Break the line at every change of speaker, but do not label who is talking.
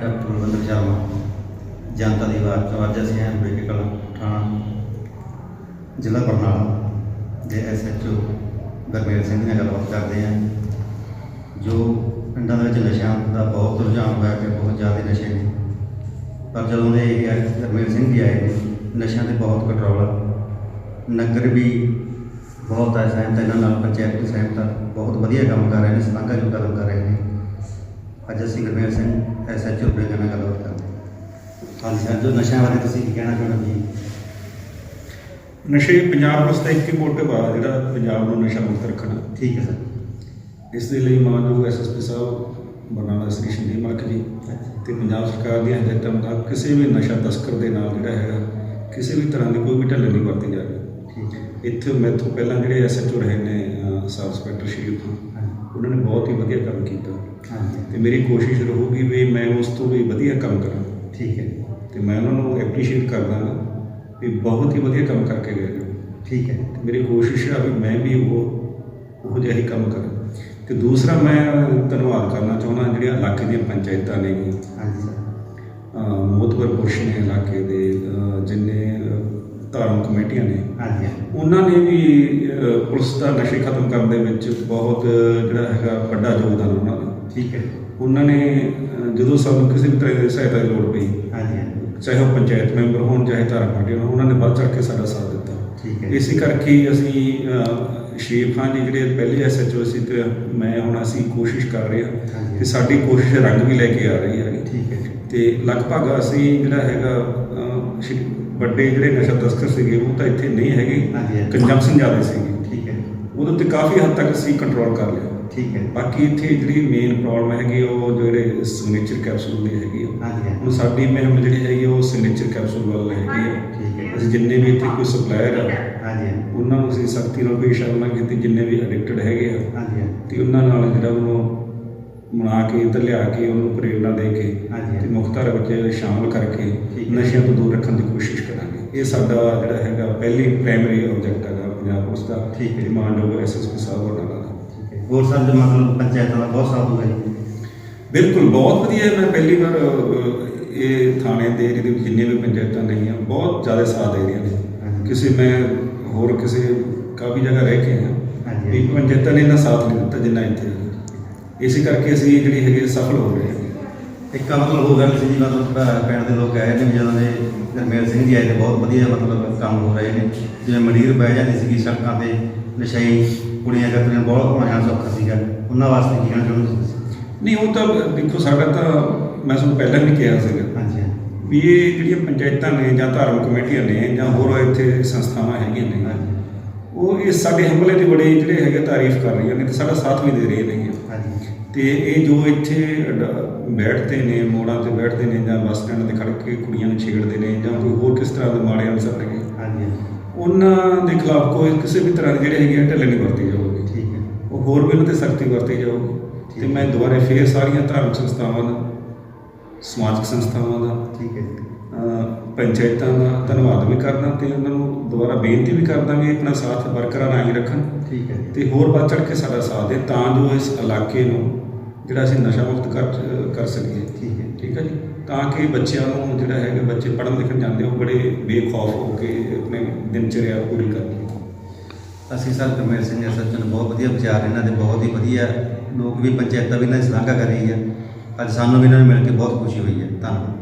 Doctor Balwander Sharma ਜਨਤਾ ਦੀ ਆਵਾਜ਼ ਤੋਂ ਅੱਜ ਅਸੀਂ ਹਾਂ ਬੇਕੇ ਕਲਾਂ ਥਾਣਾ ਜ਼ਿਲ੍ਹਾ ਬਰਨਾਲਾ ਦੇ ਐਸਐਚਓ ਗੁਰਮੇਲ ਸਿੰਘ ਨਾਲ ਗੱਲਬਾਤ ਕਰਦੇ ਹਾਂ ਜੋ ਪਿੰਡਾਂ ਦੇ ਵਿੱਚ ਨਸ਼ਿਆਂ ਦਾ ਬਹੁਤ ਰੁਝਾਨ ਹੋਇਆ ਕਿ ਬਹੁਤ ਜ਼ਿਆਦਾ ਨਸ਼ੇ ਨੇ। ਪਰ ਜਦੋਂ ਦੇ ਇਹ ਗੁਰਮੇਲ ਸਿੰਘ ਜੀ ਆਏ ਨੇ, ਨਸ਼ਿਆਂ ਤੇ ਬਹੁਤ ਕੰਟਰੋਲ ਆ। ਨਗਰ ਵੀ ਬਹੁਤ ਹੈ ਸਹਿਮਤ ਇਹਨਾਂ ਨਾਲ ਪੰਚਾਇਤ ਵੀ ਸਹਿਮਤ ਬਹੁਤ ਵਧੀਆ ਕੰਮ ਕਰ ਰਹੇ ਨੇ ਸਲਾਘਾ ਜੋ ਕਦਮ ਕਰ ਰਹੇ ਨੇ। ਅੱਜ ਅਸੀਂ ਗੁਰਮੇਲ ਸਿੰਘ ਹਾਂਜੀ ਸਰ ਜੋ ਨਸ਼ਿਆਂ ਬਾਰੇ ਤੁਸੀਂ ਕੀ ਕਹਿਣਾ ਚਾਹੁੰਦੇ ਹੋ ਜੀ?
ਨਸ਼ੇ ਪੰਜਾਬ ਦਾ ਇੱਕ ਹੀ ਮੋਟਿਵ ਆ ਜਿਹੜਾ ਪੰਜਾਬ ਨੂੰ ਨਸ਼ਾ ਮੁਕਤ ਰੱਖਣਾ।
ਠੀਕ ਹੈ ਸਰ।
ਇਸ ਦੇ ਲਈ ਮਾਨਯੋਗ ਐਸਐਸਪੀ ਸਾਹਿਬ ਬਰਨਾਲਾ ਸ੍ਰੀ ਸ਼ਿੰਦੇ ਮਲਕ ਜੀ ਤੇ ਪੰਜਾਬ ਸਰਕਾਰ ਦੀਆਂ ਹਦਾਇਤਾਂ ਮੁਤਾਬਕ ਕਿਸੇ ਵੀ ਨਸ਼ਾ ਤਸਕਰ ਦੇ ਨਾਲ ਜਿਹੜਾ ਹੈਗਾ ਕਿਸੇ ਵੀ ਤਰ੍ਹਾਂ ਦੀ ਕੋਈ ਵੀ ਢਿੱਲ ਨਹੀਂ ਵਰਤੀ ਜਾਵੇ ਇੱਥੇ ਮੈਥੋਂ ਪਹਿਲਾਂ ਜਿਹੜੇ ਐਸਐਚਓ ਰਹੇ ਨੇ ਸਬ ਇੰਸਪੈਕਟਰ ਸ਼ਰੀਫ
ਹਾਂਜੀ।
ਉਹਨਾਂ ਨੇ ਬਹੁਤ ਹੀ ਵਧੀਆ ਕੰਮ ਕੀਤਾ।
ਹਾਂਜੀ।
ਤੇ ਮੇਰੀ ਕੋਸ਼ਿਸ਼ ਰਹੂਗੀ ਵੀ ਮੈਂ ਉਸ ਤੋਂ ਵੀ ਵਧੀਆ ਕੰਮ ਕਰਾਂ।
ਠੀਕ ਹੈ।
ਤੇ ਮੈਂ ਉਹਨਾਂ ਨੂੰ ਐਪਰੀਸ਼ੀਏਟ ਕਰਦਾ ਹਾਂ ਵੀ ਬਹੁਤ ਹੀ ਵਧੀਆ ਕੰਮ ਕਰਕੇ ਗਏ ਨੇ।
ਠੀਕ ਹੈ
ਤੇ ਮੇਰੀ ਕੋਸ਼ਿਸ਼ ਆ ਵੀ ਮੈਂ ਵੀ ਉਹ ਉਹ ਜਿਹਾ ਹੀ ਕੰਮ ਕਰਾਂ। ਤੇ ਦੂਸਰਾ ਮੈਂ ਧੰਨਵਾਦ ਕਰਨਾ ਚਾਹੁੰਦਾ ਜਿਹੜੀਆਂ ਇਲਾਕੇ ਦੀਆਂ ਪੰਚਾਇਤਾਂ ਨੇ
ਹਾਂਜੀ ਸਰ।
ਮੋਤਬਰ ਪੁਰਸ਼ ਨੇ ਇਲਾਕੇ ਦੇ ਜਿੰਨੇ ਧਾਰਮਿਕ ਕਮੇਟੀਆਂ ਨੇ।
ਹਾਂਜੀ।
ਉਹਨਾਂ ਨੇ ਵੀ ਪੁਲਿਸ ਦਾ ਨਸ਼ੇ ਖਤਮ ਕਰਨ ਦੇ ਵਿੱਚ ਬਹੁਤ ਜਿਹੜਾ ਹੈਗਾ ਵੱਡਾ ਯੋਗਦਾਨ ਉਹਨਾਂ ਦਾ।
ਠੀਕ ਹੈ।
ਉਹਨਾਂ ਨੇ ਜਦੋਂ ਸਾਨੂੰ ਕਿਸੇ ਵੀ ਤਰ੍ਹਾਂ ਦੀ ਸਹਾਇਤਾ ਦੀ ਲੋੜ ਪਈ
ਹਾਂਜੀ।
ਚਾਹੇ ਉਹ ਪੰਚਾਇਤ ਮੈਂਬਰ ਹੋਣ ਚਾਹੇ ਧਾਰਮਿਕ ਕਮੇਟੀ ਹੋਣ ਉਹਨਾਂ ਨੇ ਵੱਧ ਚੜ੍ਹ ਕੇ ਸਾਡਾ ਸਾਥ ਦਿੱਤਾ।
ਠੀਕ ਹੈ
ਇਸੇ ਕਰਕੇ ਅਸੀਂ ਸ਼ੇਫ ਹਾਂ ਜੀ ਜਿਹੜੇ ਪਹਿਲੇ ਐਸਐਚਓ ਸੀ ਤੇ ਮੈਂ ਹੁਣ ਅਸੀਂ ਕੋਸ਼ਿਸ਼ ਕਰ ਰਹੇ ਹਾਂ। ਕਿ ਸਾਡੀ ਕੋਸ਼ਿਸ਼ ਰੰਗ ਵੀ ਲੈ ਕੇ ਆ ਰਹੀ ਹੈ।
ਠੀਕ ਹੈ
ਤੇ ਲਗਭਗ ਅਸੀਂ ਜਿਹੜਾ ਹੈਗਾ ਵੱਡੇ ਜਿਹੜੇ ਨਸ਼ਾ ਤਸਕਰ ਸੀਗੇ ਉਹ ਤਾਂ ਇੱਥੇ ਨਹੀਂ ਹੈਗੇ। ਕੰਜੰਪਸ਼ਨ ਜ਼ਿਆਦਾ ਸੀਗੀ।
ਠੀਕ ਹੈ
ਉਹਦੇ ਉੱਤੇ ਕਾਫੀ ਹੱਦ ਤੱਕ ਅਸੀਂ ਕੰਟਰੋਲ ਕਰ ਲਿਆ।
ਠੀਕ ਹੈ
ਬਾਕੀ ਇੱਥੇ ਜਿਹੜੀ ਮੇਨ ਪ੍ਰੋਬਲਮ ਹੈਗੀ ਉਹ ਜਿਹੜੇ ਸਿਗਨੇਚਰ ਕੈਪਸੂਲ ਦੀ ਹੈਗੀ ਆ।
ਹਾਂਜੀ
ਹੁਣ ਸਾਡੀ ਮੁਹਿੰਮ ਜਿਹੜੀ ਹੈਗੀ ਉਹ ਸਿਗਨੇਚਰ ਕੈਪਸੂਲ ਵੱਲ ਹੈਗੀ ਆ।
ਠੀਕ ਹੈ
ਅਸੀਂ ਜਿੰਨੇ ਵੀ ਇੱਥੇ ਕੋਈ ਸਪਲਾਇਰ ਆ
ਹਾਂਜੀ
ਉਹਨਾਂ ਨੂੰ ਅਸੀਂ ਸਖਤੀ ਨਾਲ ਪੇਸ਼ ਆਉਣਾ ਕੀਤੀ ਜਿੰਨੇ ਵੀ ਐਡਿਕਟਡ ਹੈਗੇ ਆ।
ਹਾਂਜੀ
ਤੇ ਉਹਨਾਂ ਨਾਲ ਜਿਹੜਾ ਉਹਨੂੰ ਬਣਾ ਕੇ ਇੱਧਰ ਲਿਆ ਕੇ ਉਹਨੂੰ ਪ੍ਰੇਰਣਾ ਦੇ ਕੇ। ਤੇ ਮੁੱਖ ਧਾਰਾ ਵਿੱਚ ਸ਼ਾਮਲ ਕਰਕੇ। ਨਸ਼ਿਆਂ ਤੋਂ ਦੂਰ ਰੱਖਣ ਦੀ ਕੋਸ਼ਿਸ਼ ਕਰਾਂਗੇ। ਇਹ ਸਾਡਾ ਜਿਹੜਾ ਹੈਗਾ ਪਹਿਲੀ ਪ੍ਰਾਇਮਰੀ ਆਬਜੈਕਟ ਹੈਗਾ ਪੰਜਾਬ ਪੁਲਿਸ ਦਾ।
ਠੀਕ ਹੈ।
ਡਿਮਾਂਡ ਐਸਐਸਪੀ ਸਾਹਿਬ ਵਰਗਾ ਦਾ।
ਹੋਰ ਸਰ ਜੋ ਮਤਲਬ ਪੰਚਾਇਤਾਂ ਦਾ ਬਹੁਤ ਸਾਥ ਹੋਇਆ ਜੀ
ਬਿਲਕੁਲ ਬਹੁਤ ਵਧੀਆ ਹੈ। ਮੈਂ ਪਹਿਲੀ ਵਾਰ ਅਹ, ਇਹ ਥਾਣੇ ਦੇ ਜਿਹਦੇ ਵਿੱਚ ਜਿੰਨੇ ਵੀ ਪੰਚਾਇਤਾਂ ਨਹੀਂ ਆ ਬਹੁਤ ਜ਼ਿਆਦਾ ਸਾਥ ਦੇ ਰਹੀਆਂ ਨੇ
ਹਾਂਜੀ।
ਕਿਸੇ ਮੈਂ ਹੋਰ ਕਿਸੇ ਕਾਫੀ ਜਗ੍ਹਾ ਰਹਿ ਕੇ ਆਇਆ
ਹਾਂਜੀ।
ਵੀ ਪੰਚਾਇਤਾਂ ਨੇ ਇੰਨਾ ਸਾਥ ਨਹੀਂ ਦਿੱਤਾ ਜਿੰਨਾ ਇੱਥੇ ਹੈ। ਇਸੇ ਕਰਕੇ ਅਸੀਂ ਜਿਹੜੀ ਹੈਗੀ ਸਫਲ ਹੋ ਰਹੇ ਹਾਂ
ਇੱਕ ਮਤਲਬ ਹੋ ਗਿਆ ਵੀ ਜੀ ਮਤਲਬ ਪ- ਪਿੰਡ ਦੇ ਲੋਕ ਆਏ ਨੇ ਵੀ ਜਦੋਂ ਦੇ ਗੁਰਮੇਲ ਸਿੰਘ ਜੀ ਆਏ ਤੇ ਬਹੁਤ ਵਧੀਆ ਮਤਲਬ ਕੰਮ ਹੋ ਰਹੇ ਨੇ ਜਿਵੇਂ ਮੰਡੀਰ ਬਹਿ ਜਾਂਦੀ ਸੀਗੀ ਸੜਕਾਂ ਤੇ ਨਸ਼ਈ ਕੁੜੀਆਂ ਕਰਦੀਆਂ ਬਹੁਤ ਹੋਣਾ ਸੌਖਾ ਸੀਗਾ। ਉਹਨਾਂ ਵਾਸਤੇ ਕੀ ਕਹਿਣਾ ਚਾਹੁੰਦੇ ਤੁਸੀਂ?
ਨਹੀਂ ਉਹ ਤਾਂ ਦੇਖੋ ਸਾਡਾ ਤਾਂ ਮੈਂ ਤੁਹਾਨੂੰ ਪਹਿਲਾਂ ਵੀ ਕਿਹਾ ਸੀਗਾ
ਹਾਂਜੀ
ਵੀ ਇਹ ਜਿਹੜੀਆਂ ਪੰਚਾਇਤਾਂ ਨੇ ਜਾਂ ਧਾਰਮਿਕ ਕਮੇਟੀਆਂ ਨੇ ਜਾਂ ਹੋਰ ਇੱਥੇ ਸੰਸਥਾਵਾਂ ਹੈਗੀਆਂ ਨੇ
ਹਾਂਜੀ।
ਉਹ ਇਸ ਸਾਡੇ ਹਮਲੇ ਦੀ ਬੜੀ ਜਿਹੜੇ ਹੈਗੇ ਤਾਰੀਫ ਕਰ ਰਹੀਆਂ ਨੇ ਤੇ ਸਾਡਾ ਸਾਥ ਵੀ ਦੇ ਰਹੇ ਨੇ।
ਹਾਂਜੀ।
ਤੇ ਇਹ ਜੋ ਇੱਥੇ ਬੈਠਦੇ ਨੇ ਮੋੜਾਂ ਤੇ ਬੈਠਦੇ ਨੇ ਜਾਂ ਬੱਸ ਸਟੈਂਡ ਤੇ ਖੜ ਕੇ ਕੁੜੀਆਂ ਨੂੰ ਛੇੜਦੇ ਨੇ ਜਾਂ ਕੋਈ ਹੋਰ ਕਿਸ ਤਰ੍ਹਾਂ ਦੇ ਮਾੜੇ ਅਨਸਰ ਨੇ
ਹਾਂਜੀ।
ਉਹਨਾਂ ਦੇ ਖਿਲਾਫ ਕੋਈ ਕਿਸੇ ਵੀ ਤਰ੍ਹਾਂ ਦੀ ਜਿਹੜੇ ਹੈਗੇ ਆ ਢਿੱਲ ਨਹੀਂ ਵਰਤੀ ਜਾਊਗੀ।
ਠੀਕ ਹੈ।
ਉਹ ਹੋਰ ਵੀ ਉਹਨਾਂ ਤੇ ਸਖਤੀ ਵਰਤੀ ਜਾਊਗੀ ਤੇ ਮੈਂ ਦੁਬਾਰੇ ਫੇਰ ਸਾਰੀਆਂ ਧਾਰਮਿਕ ਸੰਸਥਾਵਾਂ ਦਾ ਸਮਾਜਿਕ ਸੰਸਥਾਵਾਂ ਦਾ
ਠੀਕ ਹੈ
ਪੰਚਾਇਤਾਂ ਦਾ ਧੰਨਵਾਦ ਵੀ ਕਰਦਾ ਤੇ ਉਹਨਾਂ ਨੂੰ ਦੁਬਾਰਾ ਬੇਨਤੀ ਵੀ ਕਰਦਾ ਵੀ ਆਪਣਾ ਸਾਥ ਬਰਕਰਾਰ ਆਈ ਰੱਖਣ।
ਠੀਕ ਹੈ
ਤੇ ਹੋਰ ਵੱਧ ਚੜ੍ਹ ਕੇ ਸਾਡਾ ਸਾਥ ਦੇ ਤਾਂ ਜੋ ਇਸ ਇਲਾਕੇ ਨੂੰ ਜਿਹੜਾ ਅਸੀਂ ਨਸ਼ਾ ਮੁਕਤ ਕਰ ਕਰ ਸਕੀਏ।
ਠੀਕ ਹੈ।
ਠੀਕ ਹੈ ਜੀ। ਤਾਂ ਕਿ ਬੱਚਿਆਂ ਨੂੰ ਜਿਹੜਾ ਹੈਗਾ ਬੱਚੇ ਪੜ੍ਹਨ ਲਿਖਣ ਜਾਂਦੇ ਉਹ ਬੜੇ ਬੇਖੌਫ ਹੋ ਕੇ ਆਪਣੇ ਦਿਨਚਰਿਆ ਪੂਰੀ ਕਰਨ
ਅਸੀਂ ਸਰ ਗੁਰਮੇਲ ਸਿੰਘ ਸੱਜਣ ਬਹੁਤ ਵਧੀਆ ਵਿਚਾਰ ਇਹਨਾਂ ਦੇ, ਬਹੁਤ ਹੀ ਵਧੀਆ। ਲੋਕ ਵੀ ਪੰਚਾਇਤਾਂ ਵੀ ਇਹਨਾਂ ਦੀ ਸ਼ਲਾਘਾ ਕਰ ਰਹੀ ਹੈ ਅੱਜ ਸਾਨੂੰ ਵੀ ਇਹਨਾਂ ਨੂੰ ਮਿਲ ਕੇ ਬਹੁਤ ਖੁਸ਼ੀ ਹੋਈ ਹੈ। ਧੰਨਵਾਦ।